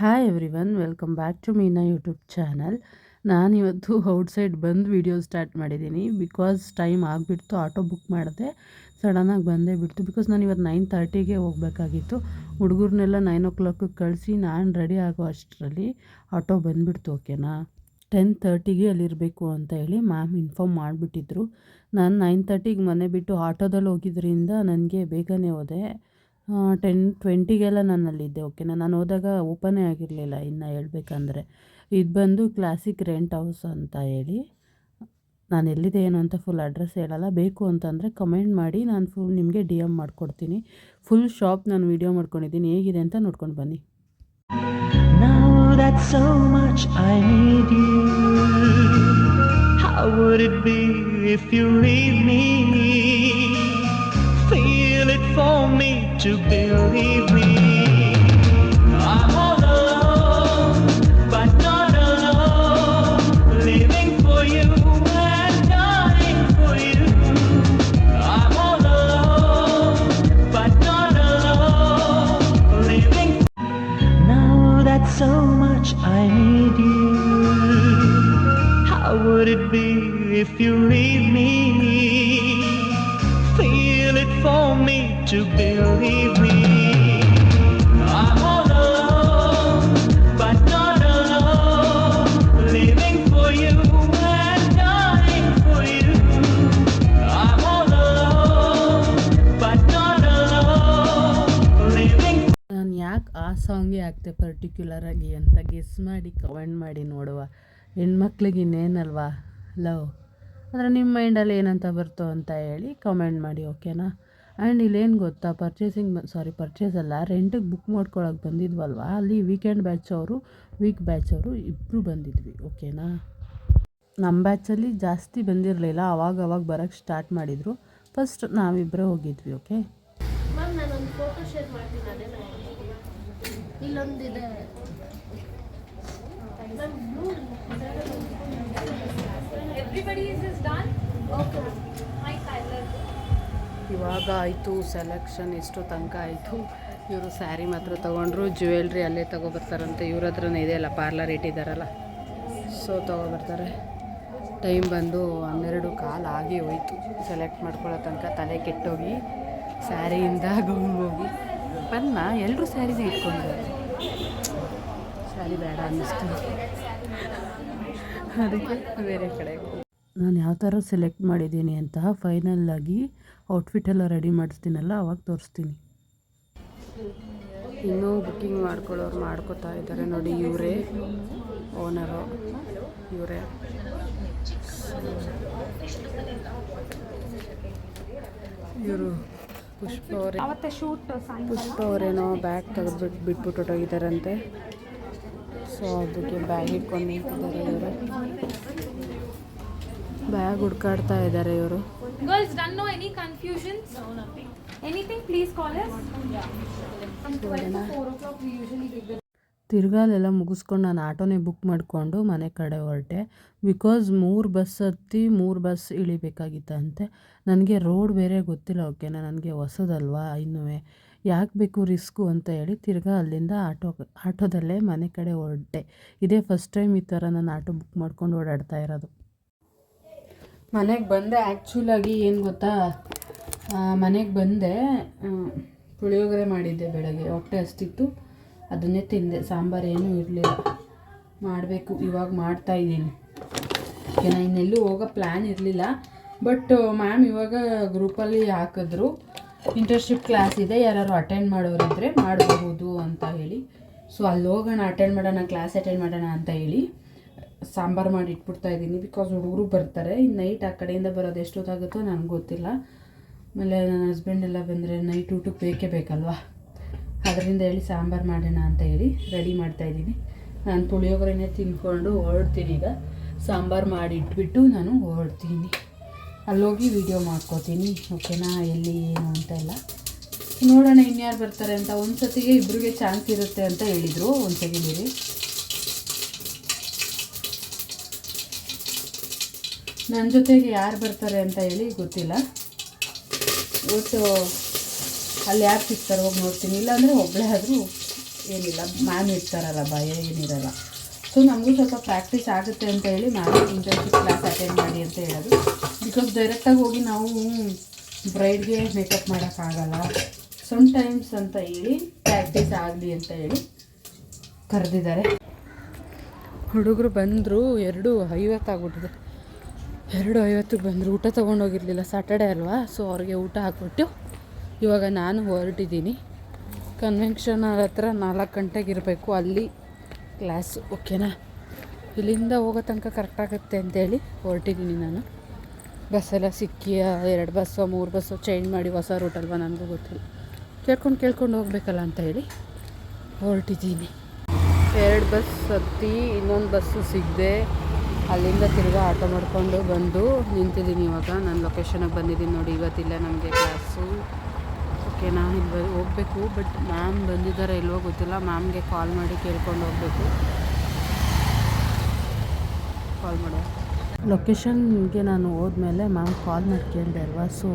Hi everyone welcome back to Meena YouTube channel ನಾನಿವತ್ತು outside ಬಂದು video start ಮಾಡಿದ್ದೀನಿ because time ಆಗಿಬಿಡ್ತು auto book ಮಾಡಿದೆ ಸಡನ್ನಾಗಿ ಬಂದೇ ಬಿಡ್ತು ಬಿಕಾಸ್ ನಾನು ಇವತ್ತು ನೈನ್ ತರ್ಟಿಗೆ ಹೋಗಬೇಕಾಗಿತ್ತು. ಹುಡುಗರನ್ನೆಲ್ಲ ನೈನ್ ಓ ಕ್ಲಾಕಿಗೆ ಕಳಿಸಿ ನಾನು ರೆಡಿ ಆಗೋ ಅಷ್ಟರಲ್ಲಿ ಆಟೋ ಬಂದುಬಿಡ್ತು ಓಕೆನಾ ಟೆನ್ ತರ್ಟಿಗೆ ಅಲ್ಲಿರಬೇಕು ಅಂತ ಹೇಳಿ ಮ್ಯಾಮ್ ಇನ್ಫಾರ್ಮ್ ಮಾಡಿಬಿಟ್ಟಿದ್ರು. ನಾನು ನೈನ್ ತರ್ಟಿಗೆ ಮನೆ ಬಿಟ್ಟು ಆಟೋದಲ್ಲಿ ಹೋಗಿದ್ದರಿಂದ ನನಗೆ ಬೇಗನೆ ಹೋದೆ. ಟೆನ್ ಟ್ವೆಂಟಿಗೆಲ್ಲ ನಾನು ಅಲ್ಲಿದ್ದೆ ಓಕೆನಾ ನಾನು ಹೋದಾಗ ಓಪನೇ ಆಗಿರಲಿಲ್ಲ ಇನ್ನು ಹೇಳ್ಬೇಕಂದ್ರೆ ಇದು ಬಂದು ಕ್ಲಾಸಿಕ್ ರೆಂಟ್ ಹೌಸ್ ಅಂತ ಹೇಳಿ, ನಾನು ಎಲ್ಲಿದೆ ಏನು ಅಂತ ಫುಲ್ ಅಡ್ರೆಸ್ ಹೇಳಲ್ಲ ಬೇಕು ಅಂತಂದರೆ ಕಮೆಂಟ್ ಮಾಡಿ, ನಾನು ಫುಲ್ ನಿಮಗೆ ಡಿ ಎಂ ಮಾಡಿಕೊಡ್ತೀನಿ ಫುಲ್ ಶಾಪ್ ನಾನು ವೀಡಿಯೋ ಮಾಡ್ಕೊಂಡಿದ್ದೀನಿ, ಹೇಗಿದೆ ಅಂತ ನೋಡ್ಕೊಂಡು ಬನ್ನಿ. How would it be if you leave me? Feel it for me to believe me. I'm all alone, but not alone. Living for you and dying for you. I'm all alone, but not alone. Living now that so much I need you. How would it be if you leave me? to ನಾನು ಆ particular ಆಗಿ ಅಂತ ಗಿಸ್ ಮಾಡಿ comment ಮಾಡಿ ನೋಡುವ. ಹೆಣ್ಣು ಇನ್ನೇನಲ್ವಾ? Love ಅದರ ನಿಮ್ಮ ಮೈಂಡ್ ಅಲ್ಲಿ ಏನಂತ ಬರ್ತೋ ಅಂತ ಹೇಳಿ ಕಮೆಂಟ್ ಮಾಡಿ ಓಕೆನಾ ಆ್ಯಂಡ್ ಇಲ್ಲೇನು ಗೊತ್ತಾ ಪರ್ಚೇಸಿಂಗ್ ಸಾರಿ ಪರ್ಚೇಸ್ ಅಲ್ಲ ರೆಂಟಿಗೆ ಬುಕ್ ಮಾಡ್ಕೊಳಕ್ಕೆ ಬಂದಿದ್ವಲ್ವ? ಅಲ್ಲಿ ವೀಕೆಂಡ್ ಬ್ಯಾಚ್ ಅವರು ವೀಕ್ ಬ್ಯಾಚ್ ಅವರು ಇಬ್ಬರು ಬಂದಿದ್ವಿ ಓಕೆನಾ ನಮ್ಮ ಬ್ಯಾಚಲ್ಲಿ ಜಾಸ್ತಿ ಬಂದಿರಲಿಲ್ಲ ಅವಾಗ ಅವಾಗ ಬರೋಕ್ಕೆ ಸ್ಟಾರ್ಟ್ ಮಾಡಿದರು. ಫಸ್ಟ್ ನಾವಿಬ್ಬರೇ ಹೋಗಿದ್ವಿ ಓಕೆ ಇಲ್ಲೊಂದಿದೆ. Everybody is done. ಇವಾಗ ಆಯಿತು ಸೆಲೆಕ್ಷನ್ ಎಷ್ಟು ತನಕ ಆಯಿತು. ಇವರು ಸ್ಯಾರಿ ಮಾತ್ರ ತೊಗೊಂಡ್ರು ಜ್ಯುವೆಲ್ರಿ ಅಲ್ಲೇ ತೊಗೊಬರ್ತಾರಂತೆ. ಇವ್ರ ಹತ್ರನೇ ಇದೆಯಲ್ಲ ಪಾರ್ಲರ್ ಇಟ್ಟಿದ್ದಾರಲ್ಲ ಸೊ ತೊಗೊಬರ್ತಾರೆ. ಟೈಮ್ ಬಂದು ಹನ್ನೆರಡು ಕಾಲು ಆಗಿ ಹೋಯಿತು. ಸೆಲೆಕ್ಟ್ ಮಾಡ್ಕೊಳ್ಳೋ ತನಕ ತಲೆ ಕೆಟ್ಟೋಗಿ ಸ್ಯಾರಿಯಿಂದ ಹೋಗಿ. ಬನ್ನ ಎಲ್ಲರೂ ಸ್ಯಾರಿನೇ ಇಟ್ಕೊಂಡಿದ್ದಾರೆ ಸ್ಯಾರಿ ಬೇಡ ಅನ್ನಿಸ್ತು. ಅದಕ್ಕೆ ಬೇರೆ ಕಡೆ ನಾನು ಯಾವ ಥರ ಸೆಲೆಕ್ಟ್ ಮಾಡಿದ್ದೀನಿ ಅಂತ ಫೈನಲ್ಲಾಗಿ ಔಟ್ಫಿಟ್ ಎಲ್ಲ ರೆಡಿ ಮಾಡಿಸ್ತೀನಲ್ಲ, ಅವಾಗ ತೋರಿಸ್ತೀನಿ. ಇನ್ನೂ ಬುಕ್ಕಿಂಗ್ ಮಾಡ್ಕೊಳ್ಳೋರು ಮಾಡ್ಕೋತಾ ಇದ್ದಾರೆ ನೋಡಿ ಇವರೇ, ಓನರು ಇವರೇ. ಇವರು ಪುಷ್ಪ ಅವರೇ. ಪುಷ್ಪ ಅವರೇನೋ ಬ್ಯಾಗ್ ತೆಗೆದ್ಬಿಟ್ಟು ಬಿಟ್ಬಿಟ್ಟು ಹೊರಟೋಗಿದ್ದಾರಂತೆ ಸೊ ಅದಕ್ಕೆ ಬ್ಯಾಗ್ ಇಟ್ಕೊಂಡು ನಿಂತಿದ್ದಾರೆ ಇವರು. Please call us. From 12 to 4 o'clock, we usually please call ತಿರ್ಗಾಲೆಲ್ಲ ಮುಗಿಸ್ಕೊಂಡು ನಾನು ಆಟೋನೇ ಬುಕ್ ಮಾಡಿಕೊಂಡು ಮನೆ ಕಡೆ ಹೊರಟೆ. ಬಿಕಾಸ್ ಮೂರು ಬಸ್ ಹತ್ತಿ ಮೂರು ಬಸ್ ಇಳಿಬೇಕಾಗಿತ್ತಂತೆ. ನನಗೆ ರೋಡ್ ಬೇರೆ ಗೊತ್ತಿಲ್ಲ ಓಕೆನಾ ನನಗೆ ಹೊಸದಲ್ವಾ ಇನ್ನೂ? ಯಾಕೆ ಬೇಕು ರಿಸ್ಕು ಅಂತ ಹೇಳಿ ತಿರ್ಗಾ ಅಲ್ಲಿಂದ ಆಟೋ ಆಟೋದಲ್ಲೇ ಮನೆ ಕಡೆ ಹೊರಟೆ. ಇದೇ ಫಸ್ಟ್ ಟೈಮ್ ಈ ಥರ ನಾನು ಆಟೋ ಬುಕ್ ಮಾಡ್ಕೊಂಡು ಓಡಾಡ್ತಾ ಇರೋದು. ಮನೆಗೆ ಬಂದೆ. ಆ್ಯಕ್ಚುಲಾಗಿ ಏನು ಗೊತ್ತಾ? ಮನೆಗೆ ಬಂದೆ. ಪುಳಿಯೋಗರೆ ಮಾಡಿದ್ದೆ ಬೆಳಗ್ಗೆ. ಹೊಟ್ಟೆ ಅಷ್ಟಿತ್ತು ಅದನ್ನೇ ತಿಂದೆ. ಸಾಂಬಾರು ಏನೂ ಇರಲಿಲ್ಲ. ಮಾಡಬೇಕು. ಇವಾಗ ಮಾಡ್ತಾ ಇದ್ದೀನಿ. ಓಕೆನಾ ಇನ್ನೆಲ್ಲೂ ಹೋಗೋ ಪ್ಲ್ಯಾನ್ ಇರಲಿಲ್ಲ. ಬಟ್ ಮ್ಯಾಮ್ ಇವಾಗ ಗ್ರೂಪಲ್ಲಿ ಹಾಕಿದ್ರು. ಇಂಟರ್ನ್ಶಿಪ್ ಕ್ಲಾಸ್ ಇದೆ. ಯಾರು ಅಟೆಂಡ್ ಮಾಡೋರಿದ್ದರೆ ಮಾಡಬಹುದು ಅಂತ ಹೇಳಿ. ಸೊ ಅಲ್ಲಿ ಹೋಗೋಣ ಅಟೆಂಡ್ ಮಾಡೋಣ ಕ್ಲಾಸ್ ಅಟೆಂಡ್ ಮಾಡೋಣ ಅಂತ ಹೇಳಿ. ಸಾಂಬಾರು ಮಾಡಿ ಇಟ್ಬಿಡ್ತಾ ಇದ್ದೀನಿ ಬಿಕಾಸ್ ಹುಡುಗರು ಬರ್ತಾರೆ. ಇನ್ನು ನೈಟ್ ಆ ಕಡೆಯಿಂದ ಬರೋದು ಎಷ್ಟೊತ್ತಾಗುತ್ತೋ ನನಗೆ ಗೊತ್ತಿಲ್ಲ. ಆಮೇಲೆ ನನ್ನ ಹಸ್ಬೆಂಡ್ ಎಲ್ಲ ಬಂದರೆ ನೈಟ್ ಊಟಕ್ಕೆ ಬೇಕೇ ಬೇಕಲ್ವಾ? ಅದರಿಂದ ಹೇಳಿ ಸಾಂಬಾರು ಮಾಡೋಣ ಅಂತ ಹೇಳಿ ರೆಡಿ ಮಾಡ್ತಾಯಿದ್ದೀನಿ ನಾನು ಪುಳಿಯೋಗರೆನೇ ತಿನ್ಕೊಂಡು ಹೊರಡ್ತೀನಿ ಈಗ. ಸಾಂಬಾರು ಮಾಡಿ ಇಟ್ಬಿಟ್ಟು ನಾನು ಹೊರಡ್ತೀನಿ. ಅಲ್ಲೋಗಿ ವಿಡಿಯೋ ಮಾಡ್ಕೋತೀನಿ. ಓಕೆನಾ ಎಲ್ಲಿ, ಏನು ಅಂತ ಎಲ್ಲ. ನೋಡೋಣ ಇನ್ಯಾರು ಬರ್ತಾರೆ ಅಂತ. ಒಂದು ಸತಿಗೆ ಇಬ್ಬರಿಗೆ ಚಾನ್ಸ್ ಇರುತ್ತೆ ಅಂತ ಹೇಳಿದರು. ಒಂದು ಸೆಕೆಂಡ್ ನನ್ನ ಜೊತೆಗೆ ಯಾರು ಬರ್ತಾರೆ ಅಂತ ಹೇಳಿ ಗೊತ್ತಿಲ್ಲ. ಒಟ್ಟು ಅಲ್ಲಿ ಯಾರು ಸಿಗ್ತಾರೆ ಹೋಗಿ ನೋಡ್ತೀನಿ. ಇಲ್ಲಾಂದರೆ ಒಬ್ಬಳೇ ಆದರೂ ಏನಿಲ್ಲ ಮ್ಯಾಮ್ ಇರ್ತಾರಲ್ಲ, ಭಯ ಏನಿರಲ್ಲ. ಸೊ ನಮಗೂ ಸ್ವಲ್ಪ ಪ್ರಾಕ್ಟೀಸ್ ಆಗುತ್ತೆ ಅಂತ ಹೇಳಿ ಮ್ಯಾಮ್ ಇಂಟರ್ನ್ಶಿಪ್ ಕ್ಲಾಸ್ ಅಟೆಂಡ್ ಮಾಡಿ ಅಂತ ಹೇಳೋದು. ಬಿಕಾಸ್ ಡೈರೆಕ್ಟಾಗಿ ಹೋಗಿ ನಾವು ಬ್ರೈಡ್ಗೆ ಮೇಕಪ್ ಮಾಡೋಕ್ಕಾಗಲ್ಲ ಸಮ್ ಟೈಮ್ಸ್ ಅಂತ ಹೇಳಿ ಪ್ರಾಕ್ಟೀಸ್ ಆಗಲಿ ಅಂತ ಹೇಳಿ ಕರೆದಿದ್ದಾರೆ. ಹುಡುಗರು ಬಂದರು ಎರಡು ಐವತ್ತಾಗ್ಬಿಟ್ಟಿದೆ ಎರಡು ಐವತ್ತಿಗೆ ಬಂದರು. ಊಟ ತೊಗೊಂಡೋಗಿರಲಿಲ್ಲ. ಸ್ಯಾಟರ್ಡೆ ಅಲ್ವಾ? ಸೊ ಅವ್ರಿಗೆ ಊಟ ಹಾಕ್ಬಿಟ್ಟು ಇವಾಗ ನಾನು ಹೊರಟಿದ್ದೀನಿ. ಕನ್ವೆನ್ಷನ್ ಹತ್ರ ನಾಲ್ಕು ಗಂಟೆಗೆ ಇರಬೇಕು. ಅಲ್ಲಿ ಕ್ಲಾಸ್ ಓಕೆನಾ ಇಲ್ಲಿಂದ ಹೋಗೋ ತನಕ ಕರೆಕ್ಟ್ ಆಗುತ್ತೆ ಅಂತೇಳಿ ಹೊರಟಿದ್ದೀನಿ ನಾನು. ಬಸ್ಸೆಲ್ಲ ಸಿಕ್ಕಿ ಎರಡು ಬಸ್ಸೋ ಮೂರು ಬಸ್ಸೋ ಚೇಂಜ್ ಮಾಡಿ ಹೊಸ ರೂಟ್ ಅಲ್ವಾ ನನಗೂ ಗೊತ್ತಿಲ್ಲ. ಕೇಳ್ಕೊಂಡು ಕೇಳ್ಕೊಂಡು ಹೋಗ್ಬೇಕಲ್ಲ ಅಂತ ಹೇಳಿ ಹೊರಟಿದ್ದೀನಿ. ಎರಡು ಬಸ್ ಹತ್ತಿ, ಇನ್ನೊಂದು ಬಸ್ಸು ಸಿಗದೆ. ಅಲ್ಲಿಂದ ತಿರ್ಗಾ ಆಟೋ ಮಾಡಿಕೊಂಡು ಬಂದು ನಿಂತಿದ್ದೀನಿ ಇವಾಗ. ನಾನು ಲೊಕೇಶನಿಗೆ ಬಂದಿದ್ದೀನಿ ನೋಡಿ, ಇವತ್ತಿಲ್ಲ ನಮಗೆ ಕ್ಲಾಸು ಓಕೆ ನಾನು ಇಲ್ಲಿ ಹೋಗಬೇಕು ಬಟ್ ಮ್ಯಾಮ್ ಬಂದಿದ್ದಾರೆ ಇಲ್ವೋ ಗೊತ್ತಿಲ್ಲ. ಮ್ಯಾಮ್ಗೆ ಕಾಲ್ ಮಾಡಿ ಕೇಳ್ಕೊಂಡು ಹೋಗಬೇಕು. ಕಾಲ್ ಮಾಡೋ ಲೊಕೇಶನ್ಗೆ ನಾನು ಹೋದ್ಮೇಲೆ ಮ್ಯಾಮ್ ಕಾಲ್ ಮಾಡಿ ಕೇಳಿದೆ ಅಲ್ವಾ? ಸೊ,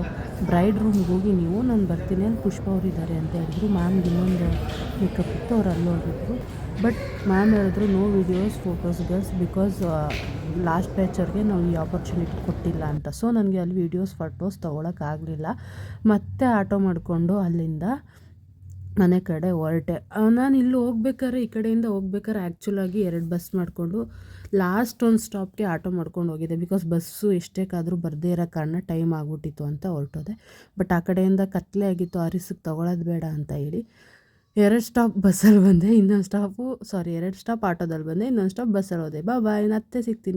ಬ್ರೈಡ್ ರೂಮ್ಗೆ ಹೋಗಿ ನೀವು, ನಾನು ಬರ್ತೀನಿ ಅಂತ ಪುಷ್ಪ ಅವರಿದ್ದಾರೆ ಅಂತ ಹೇಳಿದ್ರು. ಮ್ಯಾಮ್ ಇನ್ನೊಂದು ಮೇಕಪ್ ಇತ್ತು, ಅವ್ರು ಅಲ್ಲಿ ಹೋಗಿದ್ರು ಬಟ್ ಮ್ಯಾಮ್ ಹೇಳಿದ್ರು no videos photos girls because last ಪ್ಯಾಚರ್ಗೆ ನಾವು ಈ ಆಪರ್ಚುನಿಟಿ ಕೊಟ್ಟಿಲ್ಲ ಅಂತ. ಸೊ ನನಗೆ ಅಲ್ಲಿ ವೀಡಿಯೋಸ್ ಫೋಟೋಸ್ ತೊಗೊಳಕ್ಕಾಗಲಿಲ್ಲ ಮತ್ತೆ ಆಟೋ ಮಾಡಿಕೊಂಡು ಅಲ್ಲಿಂದ ಮನೆ ಕಡೆ ಹೊರಟೆ. ನಾನು ಇಲ್ಲಿ ಹೋಗ್ಬೇಕಾದ್ರೆ ಈ ಕಡೆಯಿಂದ ಹೋಗ್ಬೇಕಾದ್ರೆ ಆ್ಯಕ್ಚುಲಾಗಿ ಎರಡು ಬಸ್ ಮಾಡಿಕೊಂಡು ಲಾಸ್ಟ್ ಒಂದು ಸ್ಟಾಪ್ಗೆ ಆಟೋ ಮಾಡ್ಕೊಂಡು ಹೋಗಿದ್ದೆ. ಬಿಕಾಸ್ ಬಸ್ಸು ಎಷ್ಟೇಕಾದರೂ ಬರದೇ ಇರೋ ಕಾರಣ ಟೈಮ್ ಆಗ್ಬಿಟ್ಟಿತ್ತು ಅಂತ ಹೊರಟೋದೆ. ಬಟ್ ಆ ಕಡೆಯಿಂದ ಕತ್ತಲೆ ಆಗಿತ್ತು, ಆ ರಿಸ್ಕ್ ತೊಗೊಳೋದು ಬೇಡ ಅಂತ ಹೇಳಿ ಎರಡು ಸ್ಟಾಪ್ ಬಸ್ಸಲ್ಲಿ ಬಂದೆ. ಇನ್ನೊಂದು ಸ್ಟಾಪು ಸಾರಿ ಎರಡು ಸ್ಟಾಪ್ ಆಟೋದಲ್ಲಿ ಬಂದೆ. ಇನ್ನೊಂದು ಸ್ಟಾಪ್ ಬಸ್ಸಲ್ಲಿ ಹೋದೆ. ಬಾ ಬಾಯ್ ಮತ್ತೆ ಸಿಗ್ತೀನಿ.